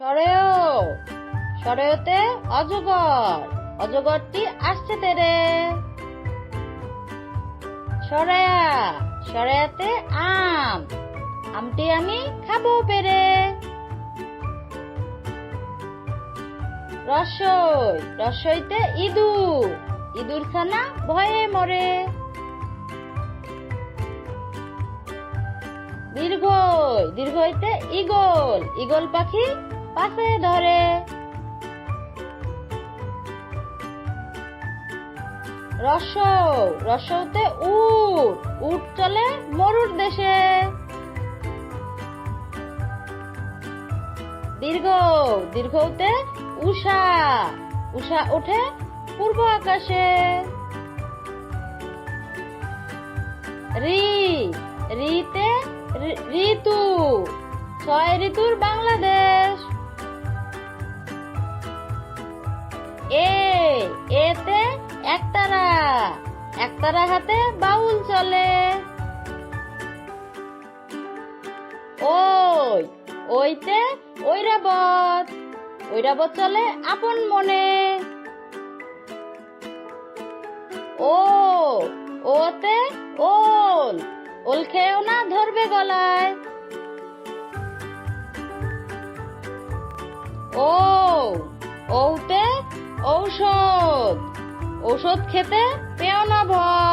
সরেও, সরেওতে অজগর, অজগরটি আসছে তেরে। সরেয়া, সরেয়াতে আম, আমটি আমি খাব পেরে। রসই, রসইতে ইঁদুর ইঁদুর ছানা ভয়ে মরে। দীর্ঘই, দীর্ঘইতে ইগল ইগল পাখি পাশে ধরে। রসৌ, রসৌতে উট উট চলে মরুর দেশে। দীর্ঘ, দীর্ঘতে উষা উষা ওঠে পূর্ব আকাশে। রি, রিতে ঋতু, ছয় ঋতুর বাংলাদেশ। এ, এতে একতারা একতারা হাতে বাউল চলে। ওই, ওইতে ঐরাবত ঐরাবত চলে আপন মনে। ও, ওতে ওল ওল খেয়েও না ধরবে গলায়। ও, ওতে ঔষধ। ঔষধ খেতে পেও না ভয়।